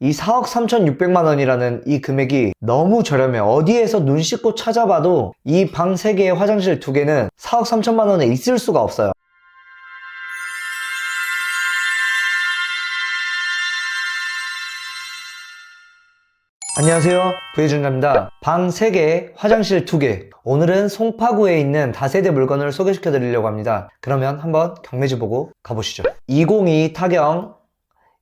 이 4억 3,600만 원이라는 이 금액이 너무 저렴해. 어디에서 눈 씻고 찾아봐도 이 방 3개에 화장실 2개는 4억 3천만 원에 있을 수가 없어요. 안녕하세요. 부혜준자입니다. 방 3개, 화장실 2개. 오늘은 송파구에 있는 다세대 물건을 소개시켜 드리려고 합니다. 그러면 한번 경매지 보고 가보시죠. 202 타경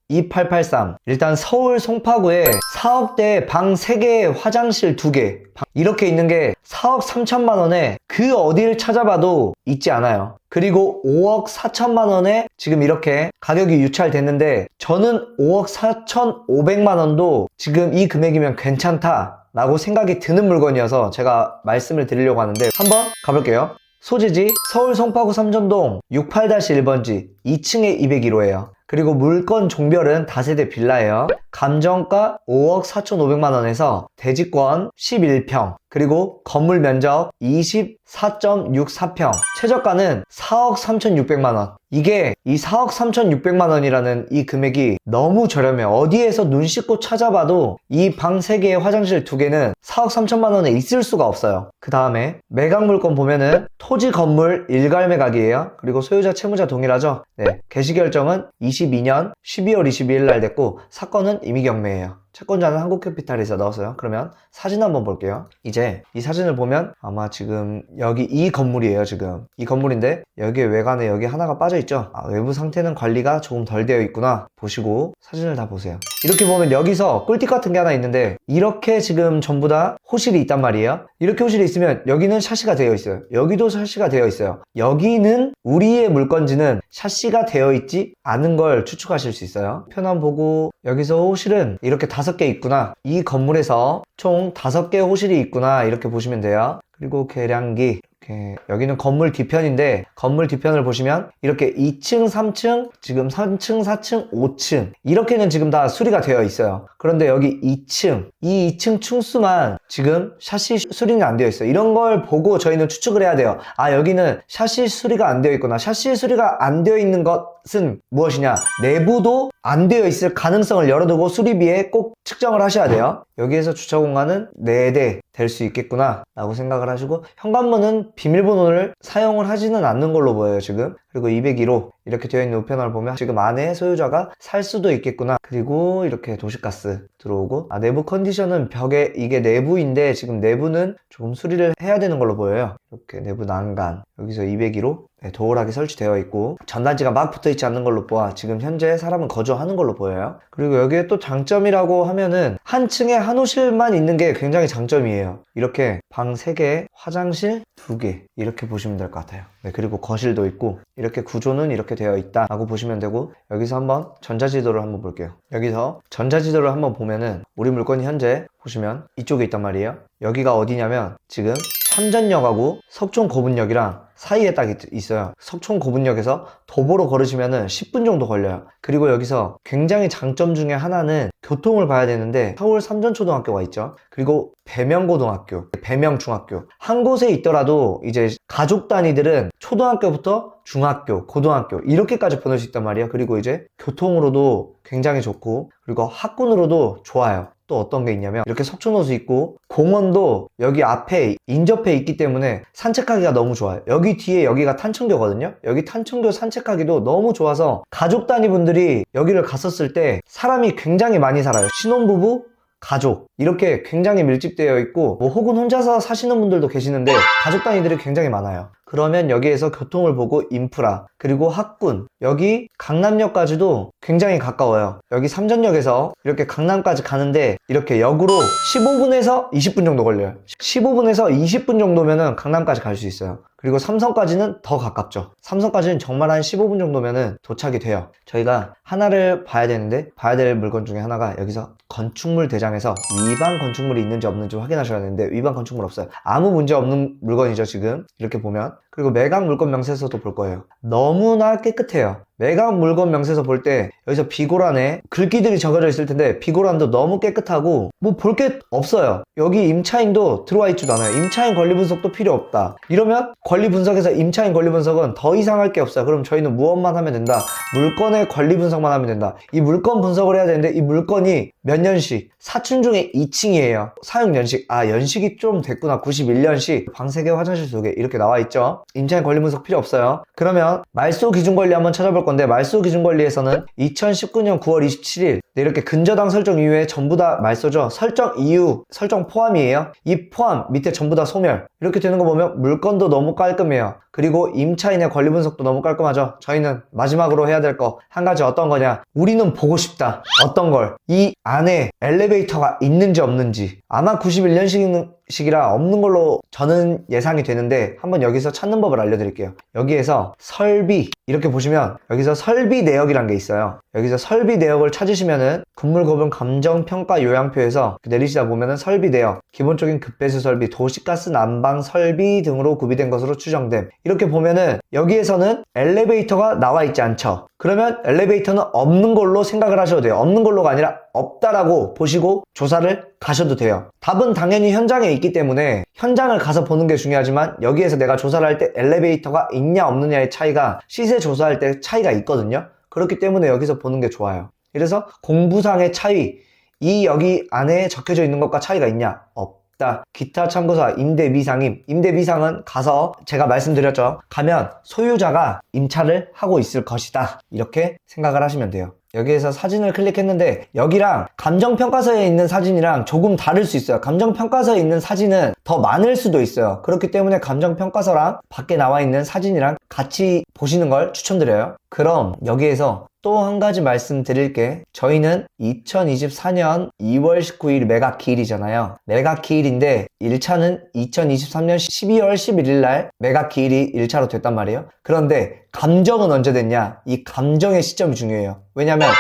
2883. 일단 서울 송파구에 4억대 방 3개, 화장실 2개. 이렇게 있는 게 4억 3천만 원에 그 어디를 찾아봐도 있지 않아요. 그리고 5억 4천만 원에 지금 이렇게 가격이 유찰됐는데 저는 5억 4천 5백만 원도 지금 이 금액이면 괜찮다. 라고 생각이 드는 물건이어서 제가 말씀을 드리려고 하는데 한번 가볼게요. 소재지 서울 송파구 삼전동 68-1번지 2층에 201호예요. 그리고 물건 종별은 다세대 빌라예요. 감정가 5억 4,500만 원에서 대지권 11평, 그리고 건물 면적 24.64평, 최저가는 4억 3,600만 원. 이게 이 4억 3,600만 원이라는 이 금액이 너무 저렴해. 어디에서 눈 씻고 찾아봐도 이 방 3개에 화장실 2개는 4억 3천만 원에 있을 수가 없어요. 그 다음에 매각 물건 보면은 토지 건물 일괄 매각이에요. 그리고 소유자 채무자 동일하죠. 네. 개시 결정은 22년 12월 22일 날 됐고 사건은 이미 경매예요. 채권자는 한국캐피탈에서 넣었어요. 그러면 사진 한번 볼게요. 이제 이 사진을 보면 아마 지금 여기 이 건물이에요. 지금 이 건물인데 여기 외관에 여기 하나가 빠져 있죠. 아, 외부 상태는 관리가 조금 덜 되어 있구나 보시고 사진을 다 보세요. 이렇게 보면 여기서 꿀팁 같은 게 하나 있는데 이렇게 지금 전부 다 호실이 있단 말이에요. 이렇게 호실이 있으면 여기는 샤시가 되어 있어요. 여기도 샤시가 되어 있어요. 여기는 우리의 물건지는 샤시가 되어 있지 않은 걸 추측하실 수 있어요. 표난 보고 여기서 호실은 이렇게 다섯 개 있구나. 이 건물에서 총 다섯 개 호실이 있구나. 이렇게 보시면 돼요. 그리고 계량기 이렇게 여기는 건물 뒤편인데 건물 뒤편을 보시면 이렇게 2층, 3층, 지금 3층, 4층, 5층 이렇게는 지금 다 수리가 되어 있어요. 그런데 여기 2층, 이 2층 층수만 지금 샤시 수리는 안 되어 있어요. 이런 걸 보고 저희는 추측을 해야 돼요. 아 여기는 샤시 수리가 안 되어 있구나. 샤시 수리가 안 되어 있는 것 은 무엇이냐? 내부도 안 되어 있을 가능성을 열어두고 수리비에 꼭 측정을 하셔야 돼요. 여기에서 주차 공간은 4대 될 수 있겠구나 라고 생각을 하시고 현관문은 비밀번호를 사용을 하지는 않는 걸로 보여요 지금 그리고 201호 이렇게 되어 있는 우편함을 보면 지금 안에 소유자가 살 수도 있겠구나. 그리고 이렇게 도시가스 들어오고 아, 내부 컨디션은 벽에 이게 내부인데 지금 내부는 조금 수리를 해야 되는 걸로 보여요. 이렇게 내부 난간 여기서 201호 네, 도어락이 설치되어 있고 전단지가 막 붙어 있지 않는 걸로 보아 지금 현재 사람은 거주하는 걸로 보여요. 그리고 여기에 또 장점이라고 하면은 한 층에 한 호실만 있는 게 굉장히 장점이에요. 이렇게 방 3개 화장실 2개 이렇게 보시면 될 것 같아요. 네, 그리고 거실도 있고 이렇게 구조는 이렇게 되어 있다 라고 보시면 되고 여기서 한번 전자지도를 한번 볼게요. 여기서 전자지도를 한번 보면은 우리 물건이 현재 보시면 이쪽에 있단 말이에요. 여기가 어디냐면 지금 삼전역하고 석촌 고분역이랑 사이에 딱 있- 있어요. 석촌 고분역에서 도보로 걸으시면은 10분 정도 걸려요. 그리고 여기서 굉장히 장점 중에 하나는 교통을 봐야 되는데 서울 삼전초등학교가 있죠. 그리고 배명고등학교, 배명중학교 한 곳에 있더라도 이제 가족 단위들은 초등학교부터 중학교, 고등학교 이렇게까지 보낼 수 있단 말이에요. 그리고 이제 교통으로도 굉장히 좋고 그리고 학군으로도 좋아요. 또 어떤 게 있냐면 이렇게 석촌호수 있고 공원도 여기 앞에 인접해 있기 때문에 산책하기가 너무 좋아요. 여기 뒤에 여기가 탄천교거든요. 여기 탄천교 산책하기도 너무 좋아서 가족 단위 분들이 여기를 갔었을 때 사람이 굉장히 많이 살아요. 신혼부부 가족 이렇게 굉장히 밀집되어 있고 뭐 혹은 혼자서 사시는 분들도 계시는데 가족 단위들이 굉장히 많아요. 그러면 여기에서 교통을 보고 인프라 그리고 학군 여기 강남역까지도 굉장히 가까워요. 여기 삼전역에서 이렇게 강남까지 가는데 이렇게 역으로 15분에서 20분 정도 걸려요. 15분에서 20분 정도면은 강남까지 갈 수 있어요. 그리고 삼성까지는 더 가깝죠. 삼성까지는 정말 한 15분 정도면은 도착이 돼요. 저희가 하나를 봐야 되는데 봐야 될 물건 중에 하나가 여기서 건축물 대장에서 위반 건축물이 있는지 없는지 확인하셔야 되는데 위반 건축물 없어요. 아무 문제 없는 물건이죠 지금 이렇게 보면 그리고 매각 물건 명세서도 볼 거예요. 너무나 깨끗해요. 매각 물건 명세서 볼 때 여기서 비고란에 글귀들이 적어져 있을 텐데 비고란도 너무 깨끗하고 뭐 볼 게 없어요. 여기 임차인도 들어와 있지도 않아요. 임차인 권리 분석도 필요 없다. 이러면 권리 분석에서 임차인 권리 분석은 더 이상 할 게 없어요. 그럼 저희는 무엇만 하면 된다. 물건의 권리 분석만 하면 된다. 이 물건 분석을 해야 되는데 이 물건이 몇 년식? 사춘 중에 2층이에요. 사용 연식. 아, 연식이 좀 됐구나. 91년식. 방 3개, 화장실 2개. 이렇게 나와 있죠. 임차인 권리 분석 필요 없어요. 그러면 말소 기준 권리 한번 찾아볼 건데 말소 기준 권리에서는 2019년 9월 27일 네, 이렇게 근저당 설정 이후에 전부 다 말소죠. 설정 이후, 설정 포함이에요. 이 포함 밑에 전부 다 소멸. 이렇게 되는 거 보면 물건도 너무 깔끔해요. 그리고 임차인의 권리 분석도 너무 깔끔하죠. 저희는 마지막으로 해야 될 거 한 가지 어떤 거냐? 우리는 보고 싶다. 어떤 걸? 이 안에 엘리베이터가 있는지 없는지. 아마 91년식 이라 없는 걸로 저는 예상이 되는데 한번 여기서 찾는 법을 알려드릴게요. 여기에서 설비 이렇게 보시면 여기서 설비 내역이란 게 있어요. 여기서 설비 내역을 찾으시면은 건물거분 감정평가 요양표에서 내리시다 보면은 설비 내역, 기본적인 급배수 설비, 도시가스 난방 설비 등으로 구비된 것으로 추정됨. 이렇게 보면은 여기에서는 엘리베이터가 나와 있지 않죠. 그러면 엘리베이터는 없는 걸로 생각을 하셔도 돼요. 없는 걸로가 아니라 없다라고 보시고 조사를 가셔도 돼요. 답은 당연히 현장에 있기 때문에 현장을 가서 보는 게 중요하지만 여기에서 내가 조사를 할 때 엘리베이터가 있냐 없느냐의 차이가 시세 조사할 때 차이가 있거든요. 그렇기 때문에 여기서 보는 게 좋아요. 그래서 공부상의 차이, 이 여기 안에 적혀져 있는 것과 차이가 있냐? 없다. 기타 참고서 임대 미상임. 임대 미상은 가서 제가 말씀드렸죠. 가면 소유자가 임차를 하고 있을 것이다. 이렇게 생각을 하시면 돼요. 여기에서 사진을 클릭했는데 여기랑 감정평가서에 있는 사진이랑 조금 다를 수 있어요. 감정평가서에 있는 사진은 더 많을 수도 있어요. 그렇기 때문에 감정평가서랑 밖에 나와 있는 사진이랑 같이 보시는 걸 추천드려요. 그럼 여기에서 또 한 가지 말씀드릴 게 저희는 2024년 2월 19일 매각 기일이잖아요. 매각 기일인데 1차는 2023년 12월 11일 날 기일이 1차로 됐단 말이에요. 그런데 감정은 언제 됐냐? 이 감정의 시점이 중요해요. 왜냐면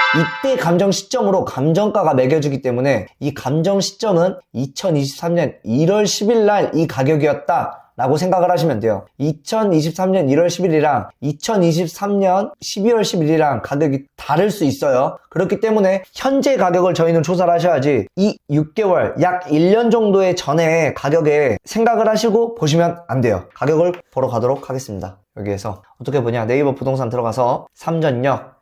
이때 감정 시점으로 감정가가 매겨지기 때문에 이 감정 시점은 2023년 1월 10일 날 이 가격이었다. 라고 생각을 하시면 돼요. 2023년 1월 10일이랑 2023년 12월 10일이랑 가격이 다를 수 있어요. 그렇기 때문에 현재 가격을 저희는 조사를 하셔야지 이 6개월, 약 1년 정도의 전에 가격에 생각을 하시고 보시면 안 돼요. 가격을 보러 가도록 하겠습니다. 여기에서 어떻게 보냐 네이버 부동산 들어가서 삼전역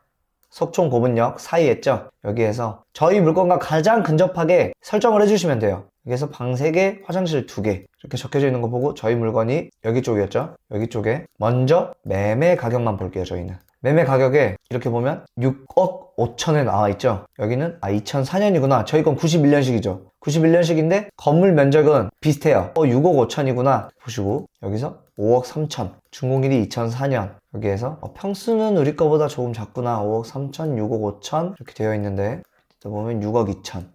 속촌 고분역 사이 했죠 여기에서 저희 물건과 가장 근접하게 설정을 해주시면 돼요 여기서 방 3개, 화장실 2개 이렇게 적혀져 있는 거 보고 저희 물건이 여기 쪽이었죠? 여기 쪽에 먼저 매매 가격만 볼게요 저희는. 매매 가격에 이렇게 보면 6억 5천에 나와 있죠? 여기는 아 2004년이구나. 저희 건 91년식이죠? 91년식인데 건물 면적은 비슷해요. 어 6억 5천이구나. 보시고 여기서 5억 3천. 준공일이 2004년. 여기에서 어, 평수는 우리 거보다 조금 작구나. 5억 3천 6억 5천 이렇게 되어 있는데 또 보면 6억 2천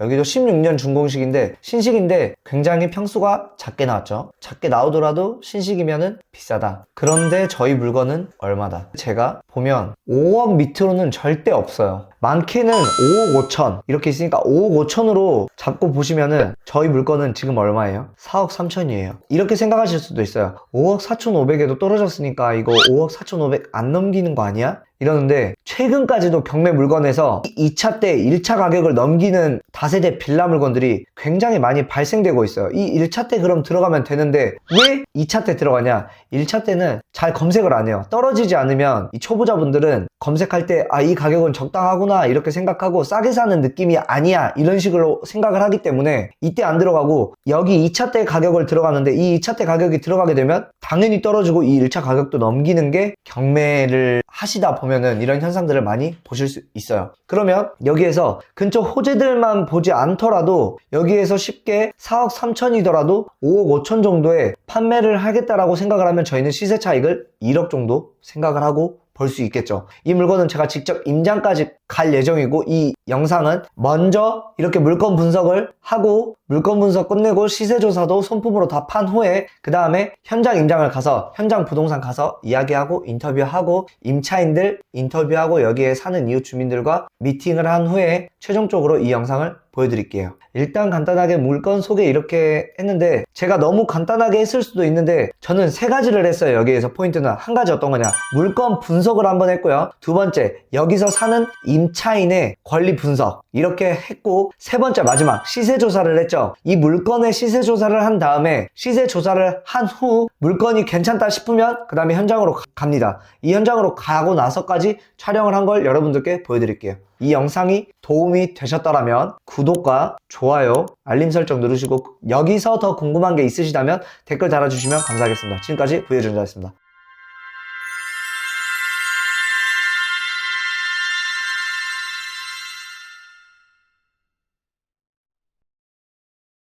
여기도 16년 준공식인데 신식인데 굉장히 평수가 작게 나왔죠. 작게 나오더라도 신식이면은 비싸다. 그런데 저희 물건은 얼마다? 제가 보면 5억 밑으로는 절대 없어요 많게는 5억 5천. 이렇게 있으니까 5억 5천으로 잡고 보시면은 저희 물건은 지금 얼마예요? 4억 3천이에요. 이렇게 생각하실 수도 있어요. 5억 4천 5백에도 떨어졌으니까 이거 5억 4천 5백 안 넘기는 거 아니야? 이러는데 최근까지도 경매 물건에서 2차 때 1차 가격을 넘기는 다세대 빌라 물건들이 굉장히 많이 발생되고 있어요. 이 1차 때 그럼 들어가면 되는데 왜 2차 때 들어가냐? 1차 때는 잘 검색을 안 해요. 떨어지지 않으면 이 초보자분들은 검색할 때 아 이 가격은 적당하구나 이렇게 생각하고 싸게 사는 느낌이 아니야 이런 식으로 생각을 하기 때문에 이때 안 들어가고 여기 2차 때 가격을 들어가는데 이 2차 때 가격이 들어가게 되면 당연히 떨어지고 이 1차 가격도 넘기는 게 경매를 하시다 보면은 이런 현상들을 많이 보실 수 있어요. 그러면 여기에서 근처 호재들만 보지 않더라도 여기에서 쉽게 4억 3천이더라도 5억 5천 정도에 판매를 하겠다라고 생각을 하면 저희는 시세 차익을 1억 정도 생각을 하고 볼 수 있겠죠. 이 물건은 제가 직접 임장까지 갈 예정이고 이 영상은 먼저 이렇게 물건 분석을 하고 물건 분석 끝내고 시세 조사도 손품으로 다 판 후에 그 다음에 현장 임장을 가서 현장 부동산 가서 이야기하고 인터뷰하고 임차인들 인터뷰하고 여기에 사는 이웃 주민들과 미팅을 한 후에 최종적으로 이 영상을 보여드릴게요. 일단 간단하게 물건 소개 이렇게 했는데 제가 너무 간단하게 했을 수도 있는데 저는 세 가지를 했어요. 여기에서 포인트는 한 가지 어떤 거냐. 물건 분석을 한번 했고요. 두 번째, 여기서 사는 임차인의 권리 분석 이렇게 했고 세 번째 마지막 시세 조사를 했죠. 이 물건의 시세 조사를 한 다음에 시세 조사를 한 후 물건이 괜찮다 싶으면 그 다음에 현장으로 가- 갑니다. 이 현장으로 가고 나서까지 촬영을 한 걸 여러분들께 보여드릴게요. 이 영상이 도움이 되셨더라면 구독과 좋아요, 알림 설정 누르시고 여기서 더 궁금한 게 있으시다면 댓글 달아주시면 감사하겠습니다. 지금까지 부혜준자였습니다.